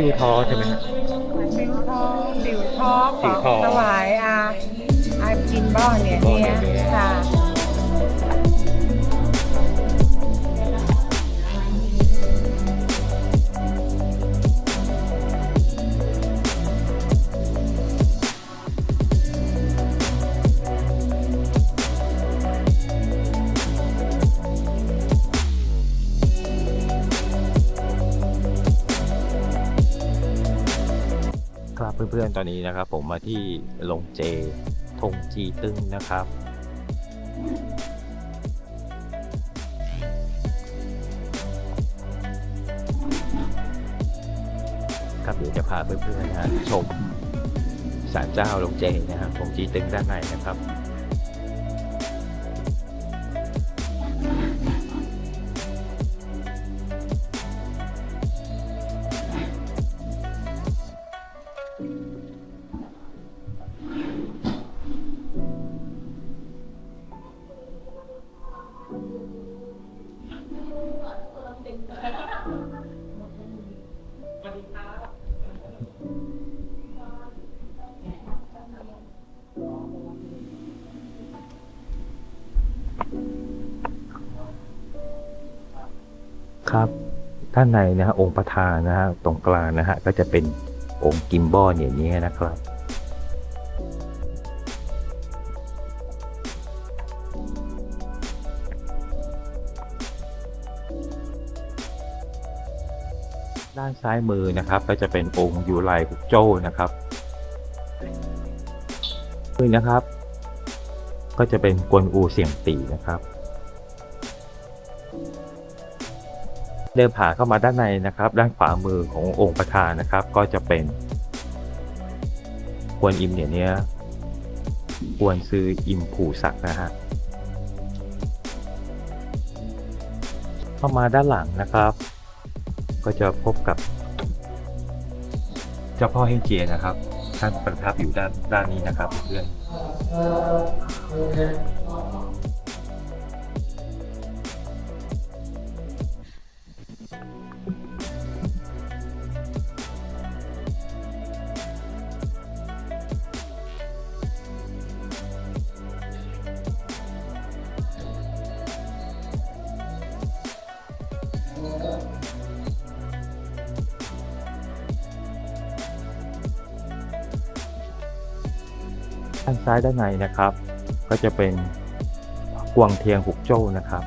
ชื่อท้อใช่ไหมฮะ อนๆ ตอนนี้นะครับ ผมมาที่ลงเจทงจีตึงนะครับ ครับเดี๋ยวจะพาเพื่อนๆนะชมศาลเจ้าลงเจนะครับทงจีตึงด้านในนะครับ ครับด้านในนะฮะองค์ประธานนะฮะตรงกลางนะฮะก็จะเป็นองค์กิมบอลอย่างนี้นะครับ ซ้ายมือนะครับ ก็จะเป็นองค์ยูไลฮุกโจ้นะครับมือนะครับ ก็จะเป็นกวนอูเสียงตีนะครับ เดินผ่านเข้ามาด้านในนะครับ ด้านขวามือขององค์ประธานนะครับ ก็จะเป็นกวนอิมเนี่ยเนี้ยกวนซืออิมผูศักนะฮะเข้ามาด้านหลังนะครับ ก็จะพบกับ เจ้าพ่อเฮงเจียนะครับ ท่านประทับอยู่ด้านด้านนี้นะครับเพื่อน ด้านซ้ายด้านในนะครับ ก็จะเป็นกวางเทียงหุกโจ้นะครับ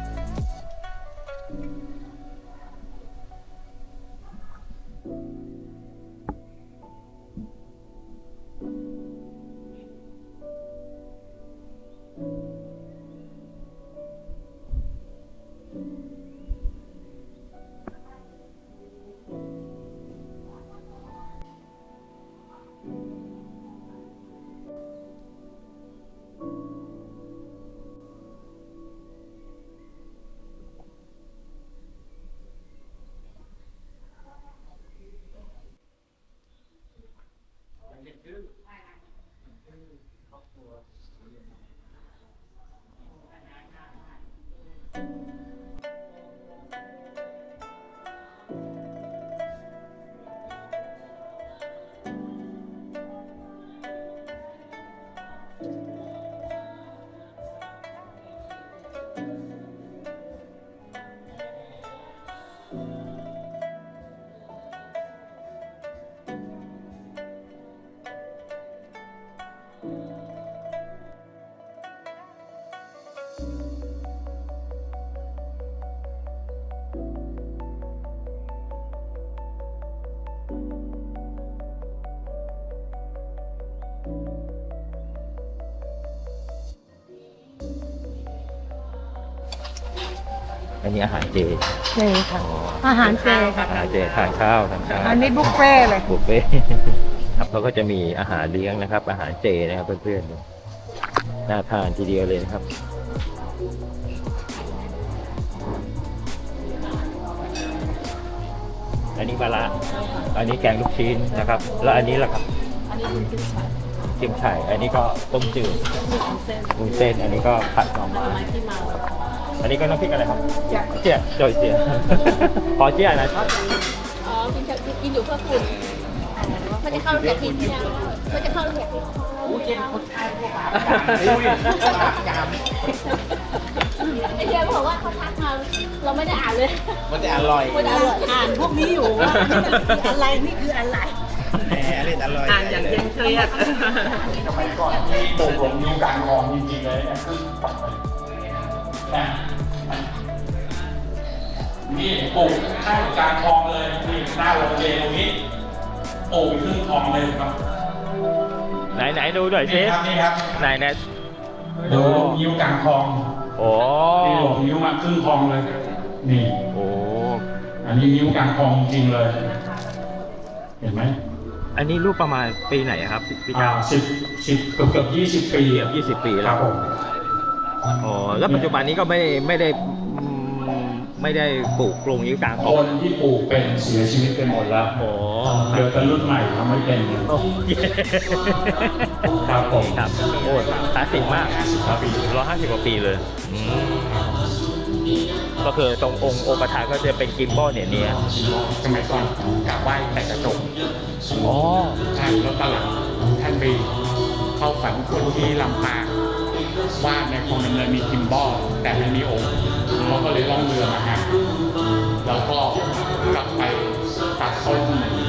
อันนี้อาหารเจเจค่ะ อาหารเจค่ะ อาหารเจทานข้าวทานข้าวอันนี้บุฟเฟ่ต์เลย บุฟเฟ่ต์ครับเขาก็จะมีอาหารเลี้ยงนะครับ อาหารเจนะครับเพื่อนๆน่าทานทีเดียวเลยนะครับ อันนี้ปลาร้าอันนี้แกงลูกชิ้นนะครับ แล้วอันนี้ล่ะครับ อันนี้เป็นกุ้งฉ่ายจิ้มไข่อันนี้ก็ต้มจืดมีวุ้นเส้น วุ้นเส้น อันนี้ก็ผัดหน่อผลไม้ไม้ที่เมา อันนี้ก็น้ำพริกอะไรครับ เจียจอยเจีย ขอเจียนะอ๋อกินจะกินอยู่เพื่อคุณมันจะเข้าเรียกกินที่แล้วมันจะเข้าเรียกกินไอเดียบอกว่าเขาทักมาเราไม่ได้อ่านเลยมันจะอร่อยมันอร่อยอ่านพวกนี้อยู่ว่าอะไรนี่คืออะไรแหมอร่อยอร่อยอ่านอย่างเคร่งเครียดสมัยก่อนที่ตกลงนิ้วกลางคลองจริงๆเลยเนี่ยคือปักไป นะนี่ปลูกข้างกลางคลองเลยนี่หน้าโรงเจตรงนี้ปลูกครึ่งคลองเลยครับไหนไหนดูหน่อยสินี่ครับนี่ครับไหนไหนดูลงนิ้วกลางคลองโอ้นี่ลงนิ้วมาครึ่งคลองเลย นี่โอ้อันนี้นิ้วกลางคลองจริงเลย เห็นไหมอันนี้รูปประมาณปีไหนอะครับพี่พี่อ่าเจ้าสิบสิบเกือบเกือบยี่สิบปีเกือบยี่สิบปีคแล้รัวบผม อ๋อแล้วปัจจุบันนี้ก็ไม่ไม่ได้อืมไม่ได้ปลูกกรงยิ้วกลางคต้นนที่ปลูกเป็นเสียชีวิตไปหมดแล้วโอ้เดี๋ยวแต่รุ่นใหม่ทำไม่เป็นโอ้ครับผมครับโอ้คลาสสิกมากครับปีร้อยห้าสิบกว่าปีเลยอืมก็คือตรงองค์องค์ประธานก็จะเป็นกิมบอลเนี่ยเนี้ยสมัยก่อนกราบไหว้แต่กระจกอ๋อใช่แล้วตอนหลังท่านไปเข้าฝันคนที่ลำปาง ว่าในคลองดำเนินมีกิมบอลแต่ไม่มีองค์เขาก็เลยล่องเรือมาฮะแล้วก็กลับไปตัดต้น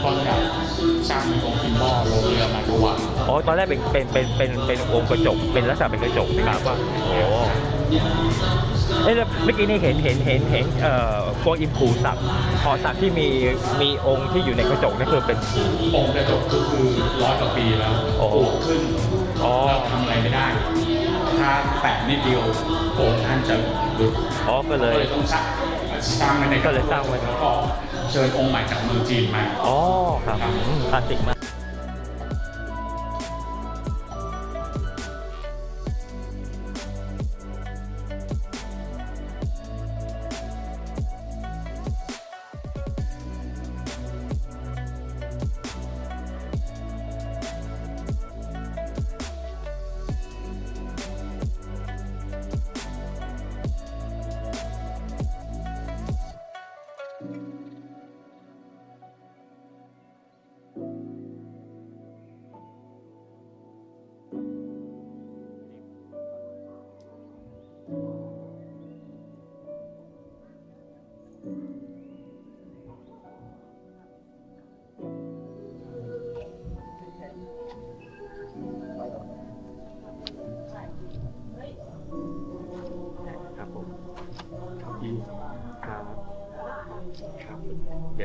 ต้นแบบสร้างเป็นองค์กิมบอลลงเรือมาถวายอ๋อตอนแรกเป็นเป็นเป็นเป็นเป็นองค์กระจกเป็นลักษณะเป็นกระจกนะครับว่าโอ้เอ้ยแล้วเมื่อกี้นี่เห็นเห็นเห็นเห็นเอ่อกวงอิมผูสักขอสักที่มีมีองค์ที่อยู่ในกระจกนั่นคือเป็นองค์กระจกก็คือร้อยกว่าปีแล้วโอ้ปลูกขึ้นเราทำอะไรไม่ได้ ถ้าแตะนิดเดียวองค์ท่านจะหลุดอ๋อก็เลก็ย เลยต้องสร้างสร้างไว้ในก็เลยสร้างไว้ แล้วก็เชิญองค์ใหม่จากเมืองจีนมา อ๋อครับอืมคลาสสิกมาก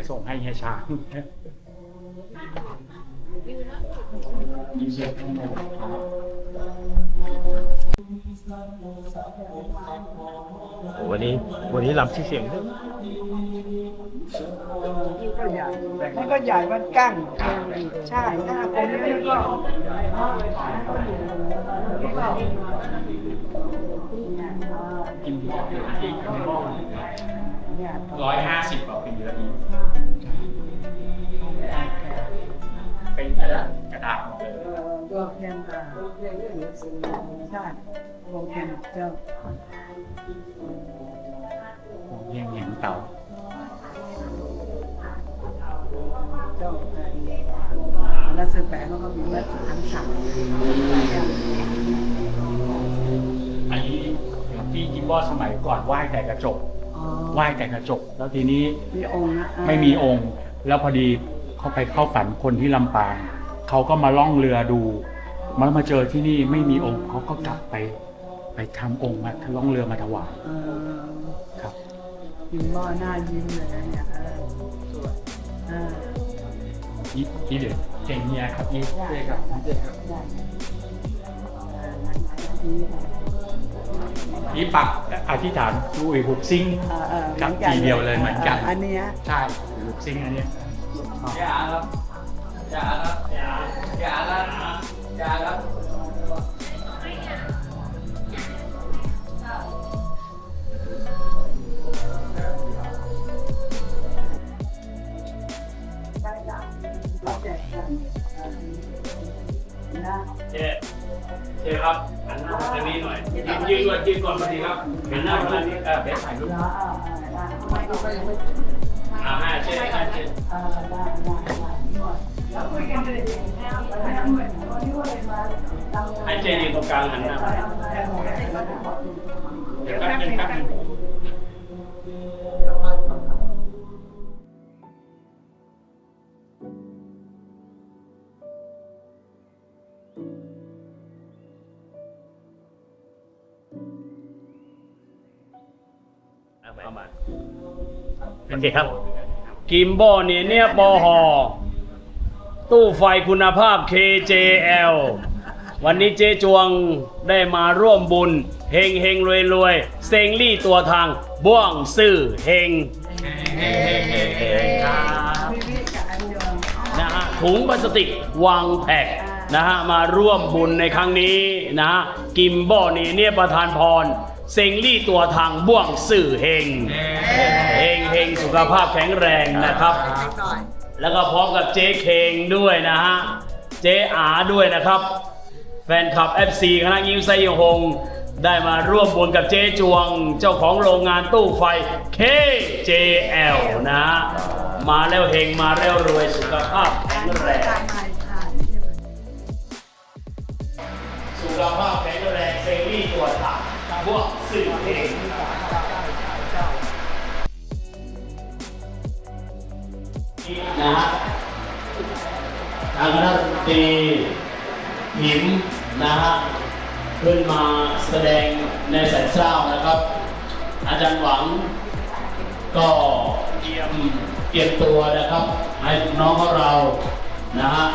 ส่งให้เฮียช้างยิ้มเสียงครับวันนี้วันนี้ลำชื่เสียงด้วยก็ใหญ่มันก็ใหญ่ มันกั้ง ใช่หน้าคนนี้ก็ร้อยห้าสิบกว่าปีแล้วนี่ เป็นกระดาษกระดาษหมดเลยรวมแข่งกันใช่รวมแข่งเจ้าเยี่ยงเหียงเต่าเจ้าแล้วซื้อแปะเขาก็มีมาตรฐานสั่งอันนี้ที่กิมบอสมัยก่อนไหว้แต่กระจกอ๋อไหว้แต่กระจก แล้วทีนี้มีองค์นะไม่มีองค์ แล้วพอดี เขาไปเข้าฝันคนที่ลำปางเขาก็มาล่องเรือดูมามาเจอที่นี่ไม่มีองค์เขาก็กลับไป ไปทำองค์มาล่องเรือมาถวายเออครับ ยิ้มหม้อหน้ายิ้มเลยนะเนี่ยเออสวยเออยี่ยี่เด็ดเก่งเนี่ยครับยี่เด็กครับเด็กครับได้เออดีค่ะยี่ปักอธิษฐานดูอีหุกซิงเออเออกับทีเดียวเลยเหมือนกันอันเนี้ย ใช่หุกซิงอันเนี้ย นะเจ๊เจ๊ครับหันหน้าทางนี้หน่อยยืนยืนด้วยกินก่อนพอดีครับเห็นหน้าพอดีเออเดี๋ยวถ่ายรูปอ่าห้าเจ็ดห้าเจ็ ดให้เจยืนตรงกลาง กิมโบเนี่ยเนี่ยปอหอตู้ไฟคุณภาพ KJL วันนี้เจ๊จวงได้มาร่วมบุญ เฮงเฮงรวยรวยเซงลี่ตัวทางบ้วงซื่อเฮงนะฮะถุงพลาสติกวางแพ็คนะฮะมาร่วมบุญในครั้งนี้นะฮะกิมโบนี่เนี่ยประธานพร เซงลี่ตัวทางบ้วงซื่อเฮงเฮงเฮงสุขภาพแข็งแรงนะครับ แล้วก็พร้อมกับเจ๊เคงด้วยนะฮะ เจ๊อาด้วยนะครับ แฟนคลับ FC คณะยิ้มไซยงหงได้มาร่วมบุญกับเจ๊จวง เจ้าของโรงงานตู้ไฟ KJL นะฮะมาแล้วเฮงมาแล้วรวยสุขภาพแข็งแรง สุขภาพ นะฮะทางคณะดนตีหิมนะฮะขึ้นมาแสดงในสันเช้านะครับ อาจารย์หวังก็เตรียมเตรียมตัวนะครับ ให้น้องของเรานะฮะ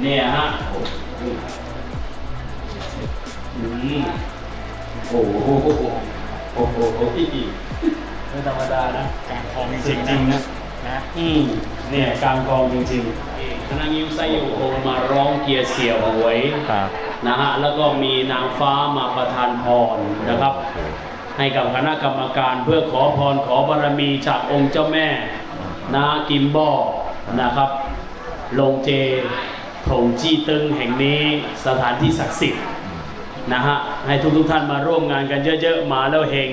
เนี่ยฮะอืมโอ้โหโอ้โหไม่ธรรมดานะการคลองจริงๆนะ นะอืมเนี่ยกลางกองจริงๆคณะยิ้วไซโยโคมาร้องเกียร์เสียหวยครับนะฮะแล้วก็มีนางฟ้ามาประทานพรนะครับ ให้กับคณะกรรมการเพื่อขอพรขอบารมีจากองค์เจ้าแม่นากิมบอนะครับ ลงเจถงจี้ตึงแห่งนี้สถานที่ศักดิ์สิทธิ์นะฮะให้ทุกทุกๆท่านมาร่วมงานกันเยอะๆ มาแล้วเฮง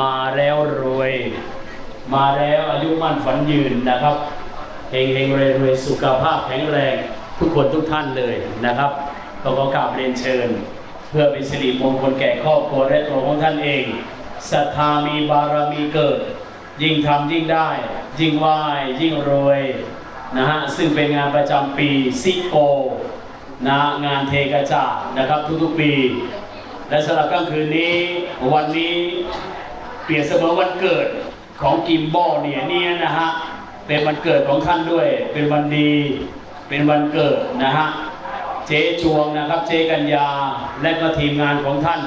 มาแล้วรวย มาแล้วอายุมั่นฝันยืนนะครับเฮงเฮงรวยรวยสุขภาพแข็งแรงทุกคนทุกท่านเลยนะครับก็ขอกราบเรียนเชิญ เพื่อเป็นสิริมงคลแก่ครอบครัวและตัวของท่านเองศรัทธามีบารมีเกิด ยิ่งทำยิ่งได้ ยิ่งไหวยิ่งรวยนะฮะซึ่งเป็นงานประจำปีซิโกนะงานเทกระจาดนะครับทุกๆปี และสำหรับค่ำคืนนี้วันนี้เปรียบเสมอวันเกิด ของกิมบอลเนี่ยเนี่ยนะฮะเป็นวันเกิดของท่านด้วย เป็นวันดีเป็นวันเกิดนะฮะเจ๊จวงนะครับเจ๊กัญญาและก็ทีมงานของท่าน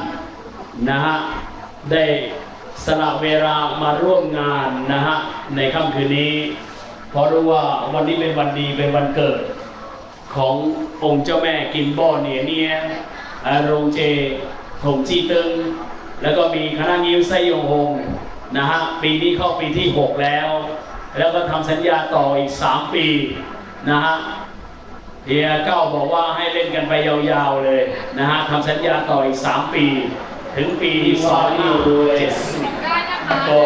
นะฮะได้สละเวลามาร่วมงานนะฮะในค่ำคืนนี้ เพราะรู้ว่าวันนี้เป็นวันดีเป็นวันเกิด ขององค์เจ้าแม่กิมบอเนียเนียอ่าโรงเจถงจีตึง แล้วก็มีคณะงิ้วไซยงหง นะฮะปีนี้เข้าปีที่ 6 แล้ว แล้วก็ทำสัญญาต่ออีก 3 ปีนะฮะเฮียเก้าบอกว่าให้เล่นกันไปยาวๆเลยนะฮะทำสัญญาต่ออีก 3 ปี ถึงปีที่สองนี่เจ็ดสิบได้นะคะก็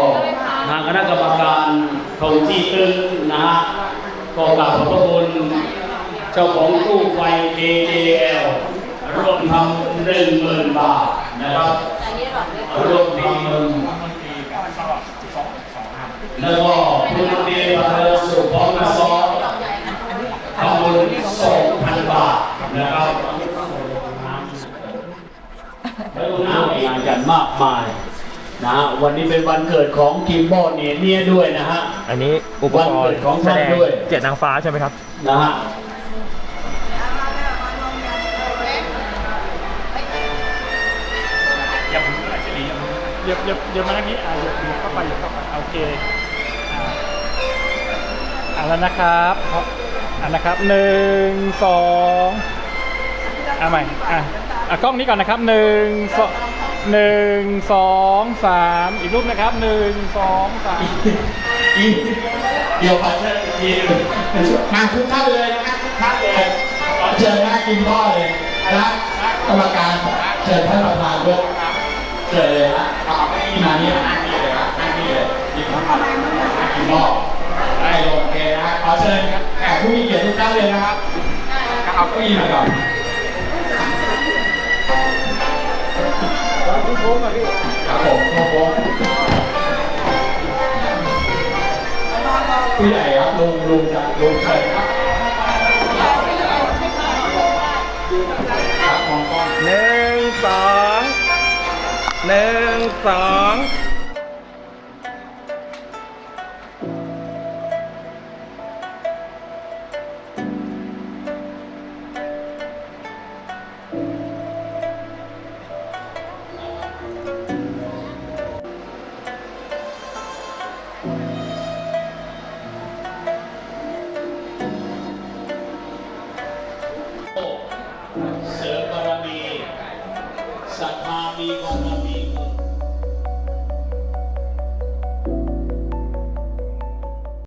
ทางคณะกรรมการทงที่ตึงนะฮะก็กราบขอบพระคุณเจ้าของตู้ไฟ KJL ร่วมทำหนึ่งหมื่นบาทนะครับอันนี้หรอเนี่ยร่วมทำหนึ่ง แล้วก็ผู้นำดีประธานสุพร้อมกับซอสดอนทำบุญสองพันบาทนะครับแล้วก็งานกันมากมายนะฮะวันนี้เป็นวันเกิดของกิมบอลเนียเนี่ยด้วยนะฮะ อันนี้อุปกรณ์ของแสดงด้วยเจ็ดนางฟ้าใช่ไหมครับ นะฮะอย่าอาจจะดีอย่าอย่าอย่ามาทางนี้อะอย่าอย่าเข้าไปอย่าเข้าไปโอเค อะอะแล้วนะครับครับอะนะครับหนึ่งสองเอะใหม่อะอะกล้องนี้ก่อนนะครับหนึ่งสองหนึ่งสองสามอีกรูปนะครับหนึ่งสองสามอีเดี๋ยวขอเชิญอีกทีหนึงมาทุกท่านเลยนะครับทุกท่านเลยขอเชิญหน้ากินพ่อเลยนะกรรมการเชิญท่านประธานด้วยเชิญเลยฮะเอให้มานี่ยนี่เลยครับนั่งนี่เลยกินข้าวกินหม้อได้โอเคนะฮะขอเชิญครับแขกผู้มี เลยนะครับเอาเก้าอี้มาก่อนครับผมโค้งผู้ใหญ่ครับลุงลุงจะลุงเชิญครับครับมองกล้องหนึ่งสองหนึ่งสอง